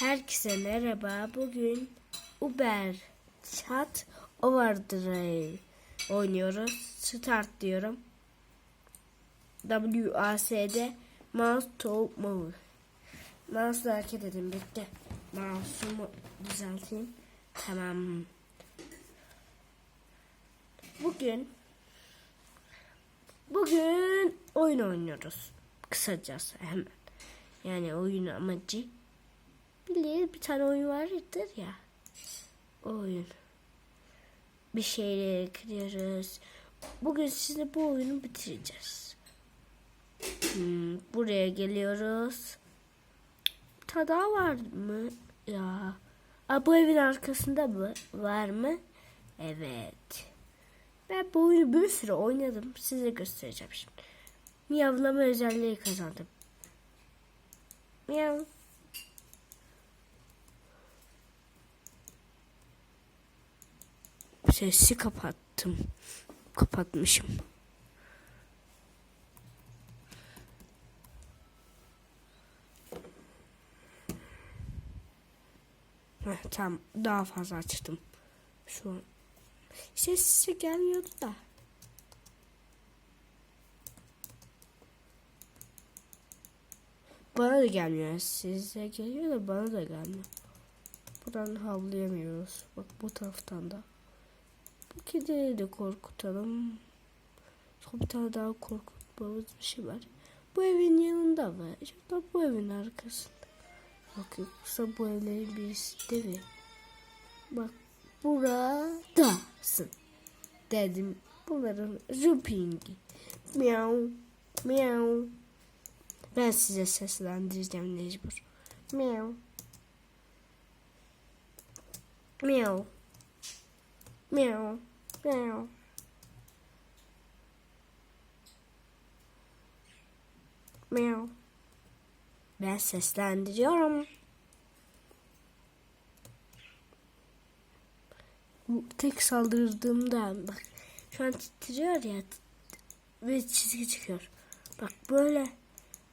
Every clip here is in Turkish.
Herkese merhaba. Bugün Uber Chat Overdrive oynuyoruz. Start diyorum. WASD Mouse to Move. Mouse'la hareket edin. Bitti. Mouse'umu düzelteyim. Tamam. Bugün Bugün oyun oynuyoruz. Kısacası hemen. Yani oyun amacı bilir bir tane oyun vardır ya. O oyun. Bir şeyleri kırıyoruz. Bugün sizinle bu oyunu bitireceğiz. Hmm, buraya geliyoruz. Bir var mı? Ya. Aa, bu evin arkasında mı? Var mı? Evet. Ben bu oyunu bir süre oynadım. Size göstereceğim şimdi. Miyavlama özelliği kazandım. Miyav. Sesi kapattım. Kapatmışım. Heh, tamam daha fazla açtım. Şu an sesi gelmiyordu da. Bana da gelmiyor. Size geliyor da bana da gelmiyor. Buradan havlayamıyoruz. Bak bu taraftan da. Kediyi de korkutalım. Sonra bir tane daha korkutmamız bir şey var. Bu evin yanında mı? Şurada bu evin arkasında. Bak yoksa bu evlerin birisi değil mi? Bak buradasın. Dedim bunların jumpingi. Miau. Miau. Ben size seslendireceğim mecbur. Miau. Miau. Miau. Miau. Miau. Ben seslendiriyorum. Tek saldırdığımda bak şu an titriyor ya ve çizgi çıkıyor. Bak böyle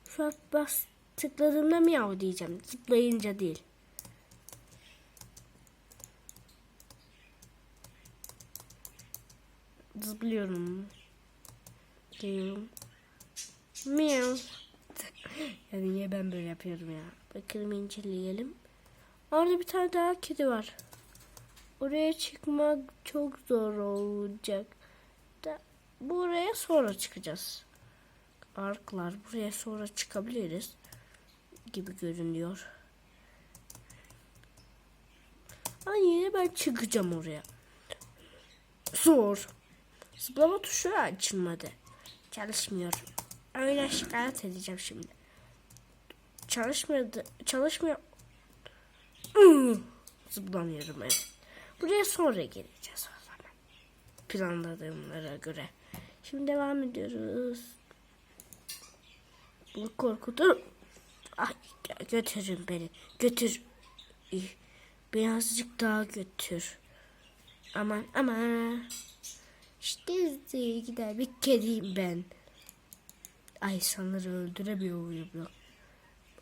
şu an bas tıkladığımda miyav diyeceğim. Zıplayınca değil. Zıplıyorum. Diyorum. Miyav. yani niye ben böyle yapıyorum ya? Bakalım inceleyelim. Orada bir tane daha kedi var. Oraya çıkmak çok zor olacak. Da, buraya sonra çıkacağız. Arklar buraya sonra çıkabiliriz gibi görünüyor. Ama yine ben çıkacağım oraya. Zor. Zıplama tuşu açılmadı. Çalışmıyor. Öyle şikayet edeceğim şimdi. Çalışmıyordu. Çalışmıyor. Zıplamıyorum evet. Buraya sonra geleceğiz o zaman. Planladığımlara göre. Şimdi devam ediyoruz. Bu korkutur. Ay, götürün beni. Götür. Birazcık daha götür. Aman aman. İşte gider bir kediyim ben. Ay sanırım öldüremiyorum yok.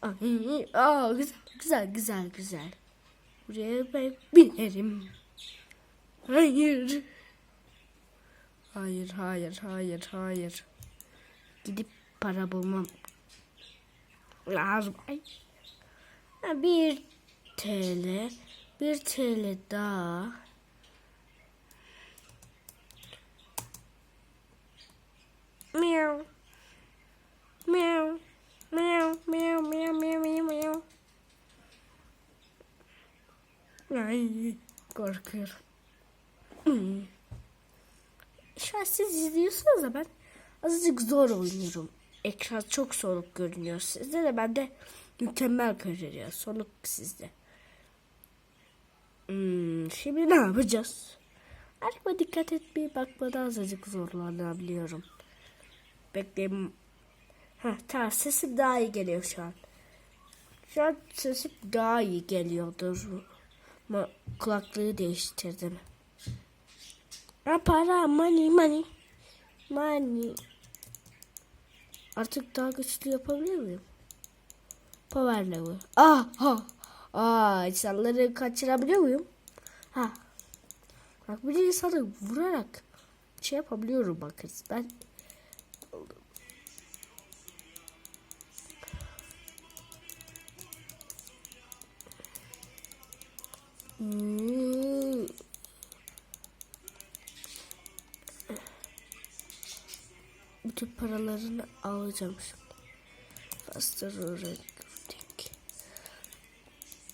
Ay, aa, güzel güzel güzel güzel. Buraya ben binerim. Hayır. Hayır, hayır, hayır, hayır. Gidip para bulmam lazım. Ay. Bir TL, bir TL daha. Miau. Miau. Miau, miau, miau, miau, miau, miau. Ay, korkuyorum. Hmm. Şu an siz izliyorsunuz da ben azıcık zor oynuyorum. Ekran çok soluk görünüyor sizde de bende mükemmel görünüyor. Soluk sizde. Hmm, şimdi ne yapacağız? Arkama dikkat etmeye bakmada azıcık zorlanabiliyorum. Bekleyin. Ha, tamam sesim daha iyi geliyor şu an. Şu an sesim daha iyi geliyordur. Ama kulaklığı değiştirdim. Ha, para, money, money. Money. Artık daha güçlü yapabilir miyim? Power level. Ah, ha. Aa insanları kaçırabiliyor muyum? Ha. Bak bir insanı vurarak şey yapabiliyorum bakın. Ben Hmm. Bütün paralarını alacağım şimdi. Faster recruiting.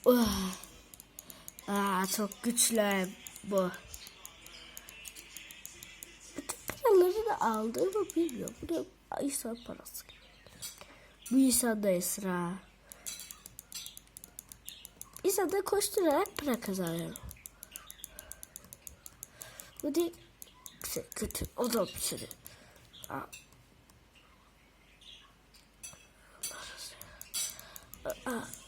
Ah. Aa, çok güçlü bu. Paraları aldığımı bilmiyorum. Bu da insan parası. Bu insan da Esra. İnsan da koşturarak para kazanıyorum. Bu değil. Kötü. O da bir şey. Aa. Aa.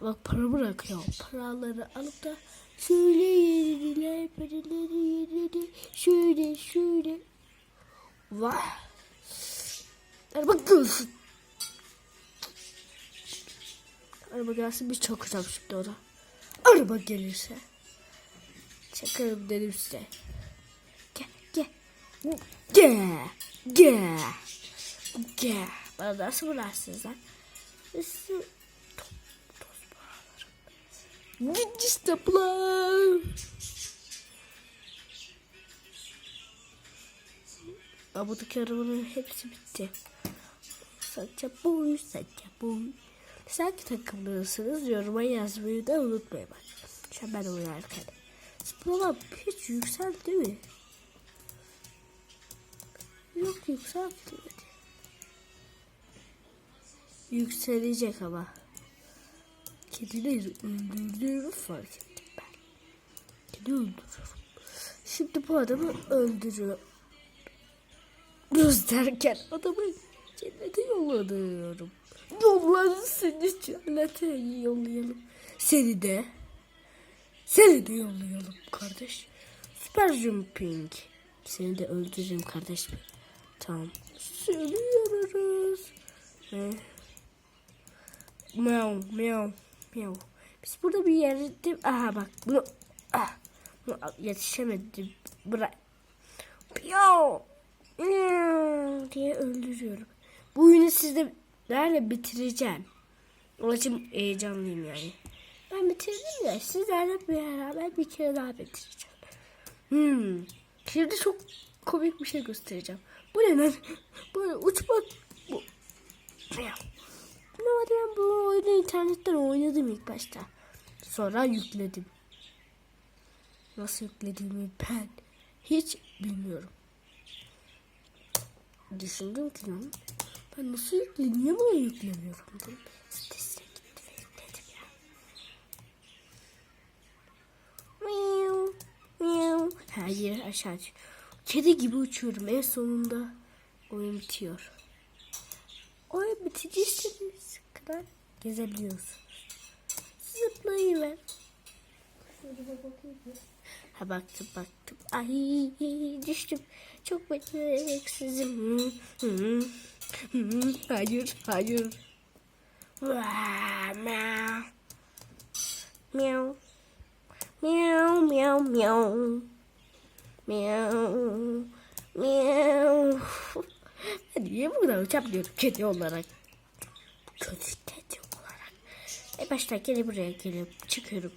Bak para bırakıyor. Paraları alıp da şöyle yediler, paraları yediler, şöyle şöyle. Vay. Hadi bak görsün. Araba gelsin bir çakacağım şimdi ona. Araba gelirse. Çakarım dedim size. Gel gel. Gel. Gel. Gel. Bana nasıl bulaşsınız lan? Nasıl? Top, toz paralarım. Git işte plan. Abudaki arabanın hepsi bitti. Boy, saça boy. Siz hangi takımlısınız yoruma yazmayı da unutmayın bak. Şu ben oynarken. Sıfırlar hiç yükseldi mi? Yok yükseltmedi. Yükselecek ama. Kedileri öldürdüğümü fark ettim ben. Kedi öldürüyorum. Şimdi bu adamı öldürüyorum. derken adamı cennete yolladım. Yolları seni cennete yollayalım. Seni de. Seni de yollayalım kardeş. Süper jumping. Seni de öldürürüm kardeş. Tamam. Yararız. Ne? Meow meow meow. Biz burada bir yerde... Aha bak bunu... Ah, bunu yetişemedim. Bırak. Meow. Meow diye öldürüyorum. Bu oyunu sizde nerede bitireceğim? Onun heyecanlıyım yani. Ben bitirdim ya sizlerle beraber bir kere daha bitireceğim. Hmm. Şimdi çok komik bir şey göstereceğim. Bu ne lan? Böyle uçmak bu. Ya. Normalde ben bu oyunu internetten oynadım ilk başta. Sonra yükledim. Nasıl yüklediğimi ben hiç bilmiyorum. Düşündüm ki lan ben nasıl yükleyeyim? Niye bana yüklemiyorum dedim. Sitesine gitti ve yükledim ya. Miau, miau. Hayır aşağı düşüyor. Kedi gibi uçuyorum. En sonunda oyun bitiyor. Oyun biteceğiniz kadar gezebiliyorsunuz. Zıplayıver. Ha baktım baktım. Ay düştüm. Çok beceriksizim. Hayır hayır. Meow. Meow. Meow meow meow. Meow. Meow. Niye burada uçabiliyorum kedi olarak? Kötü. E başta geri buraya gelip çıkıyorum.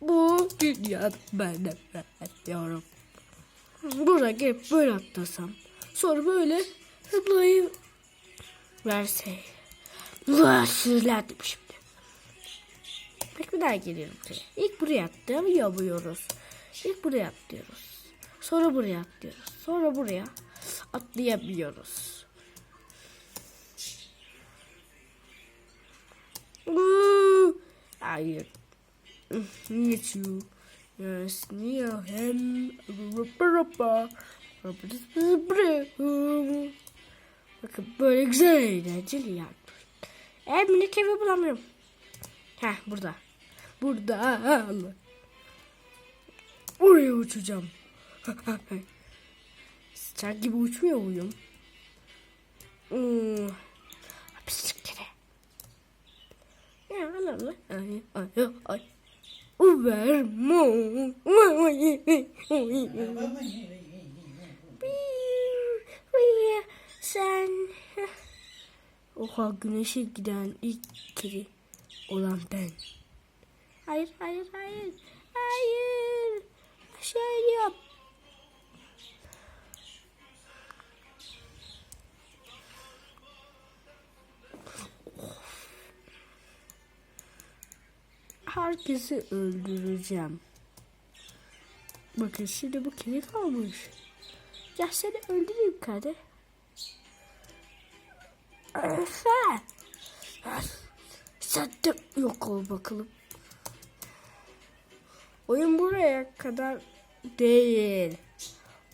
Bu dünya ben de. Buraya gelip böyle atlasam. Sonra böyle zıplayıp verse. Vah sinirlendim şimdi. Peki bir daha geliyorum buraya. İlk buraya atlayamıyoruz. İlk buraya atlıyoruz. Sonra buraya atlıyoruz. Sonra buraya atlayamıyoruz. Uuu. Hayır. Need you. Yes, near him. Bakın böyle güzel eğlenceli yani. E minik evi bulamıyorum. Heh burada. Burada. Oraya uçacağım. Sıcak gibi uçmuyor muyum? Hmm. Anam Ay. Sen Oha güneşe giden ilk kedi olan ben. Hayır hayır hayır. Hayır. Aşağı yap. Herkesi öldüreceğim. Bakın şimdi bu kedi kalmış. Ya seni öldüreyim kardeş. Sen. De yok ol bakalım. Oyun buraya kadar değil.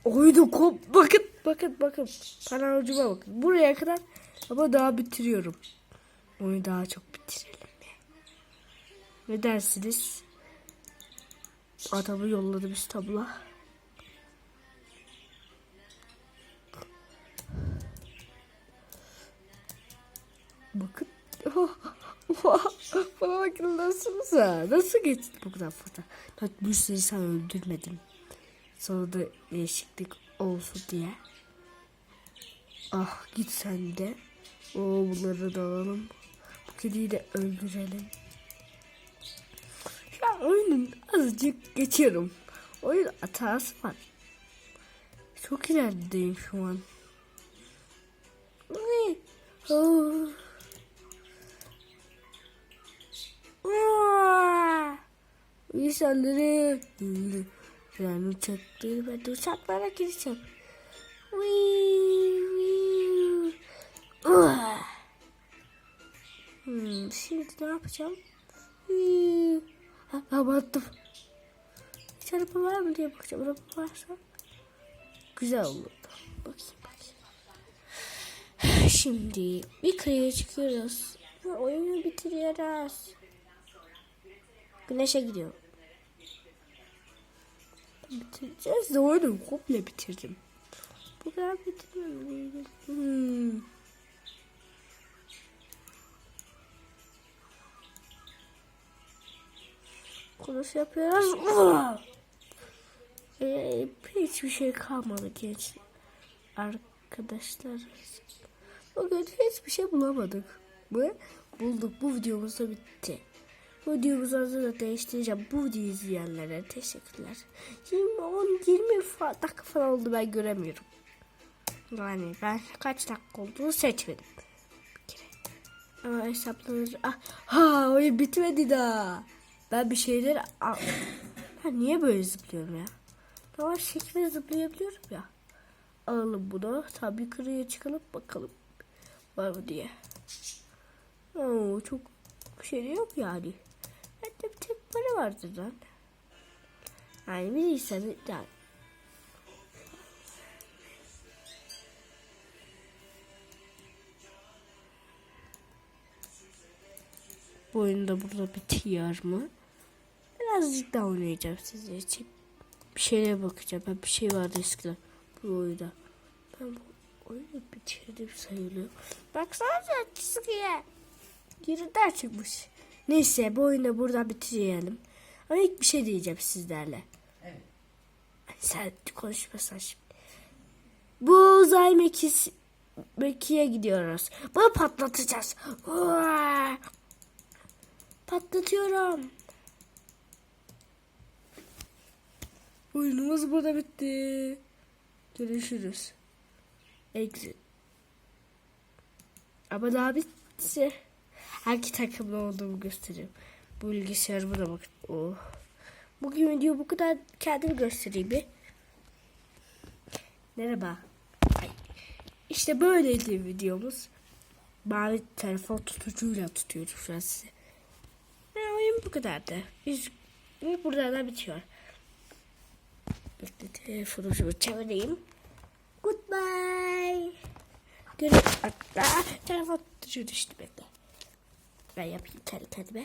Oyunu kop bakın bakın bakın. Bana ucuma bakın. Buraya kadar ama daha bitiriyorum. Oyunu daha çok bitirelim. Ne dersiniz? Adamı yolladı biz tabla. Bakın. Bana bakın nasılsa. Nasıl geçti bu kadar foto? Bak bir sürü insan öldürmedim. Sonra da değişiklik olsun diye. Ah git sen de. Oo bunları da alalım. Bu kediyi de öldürelim. Azıcık geçiyorum. Oyun hatası var. Çok ilerideyim şu an. Ay. Oh. İnsanları Fren uçakları ben uçaklara gireceğim. Ah! Hmm, şimdi ne yapacağım? Ha, battım. Hiç var mı diye bakacağım. Araba varsa güzel olur. Bakayım bakayım. Şimdi bir kıyıya çıkıyoruz. Ve oyunu bitiriyoruz. Güneşe gidiyor. Bitireceğiz de oyunu komple bitirdim. Bu kadar bitirmem Hmm. Konuş yapıyoruz. Ee, hiçbir şey kalmadı genç arkadaşlar. Bugün hiçbir şey bulamadık. Ve bulduk. Bu videomuz da bitti. Bu videomuzu hazırda değiştireceğim. Bu videoyu izleyenlere teşekkürler. 20, 10, 20 fa- dakika falan oldu ben göremiyorum. Yani ben kaç dakika olduğunu seçmedim. Bir. Ama hesapları... Ah, ha oyun bitmedi daha. Ben bir şeyler... Ben niye böyle zıplıyorum ya? Normal şekilde zıplayabiliyorum ya. Alalım bunu. Tabii yukarıya çıkalım bakalım. Var mı diye. Oo, çok şey yok yani. Bende bir tek para vardır lan. Yani bir insan yani. Bu oyunda burada bitiyor mu? Birazcık daha oynayacağım sizler için. Bir şeye bakacağım. Ben bir şey vardı eskiden bu oyunda. Ben bu oyunu bitirdim sayılıyor. Baksana çizgiye. Yerinde çıkmış. Neyse bu oyunu burada bitirelim. Ama ilk bir şey diyeceğim sizlerle. Evet. Sen konuşmasan şimdi. Bu uzay mekisi, mekiğe gidiyoruz. Bunu patlatacağız. Uaa! Patlatıyorum. Oyunumuz burada bitti. Görüşürüz. Exit. Ama daha bitti. Hangi takımda olduğumu göstereyim. Bu bilgisayar buna bak. Oh. Bugün video bu kadar kendimi göstereyim bir. Merhaba. Ay. İşte böyleydi videomuz. Mavi telefon tutucuyla tutuyorum şu an size. Ve oyun bu kadardı. Biz, burada da bitiyor. Bekle telefonu şöyle çevireyim. Goodbye. Görüşürüz. Hatta telefon düştü bekle. Ben yapayım kendi kendime.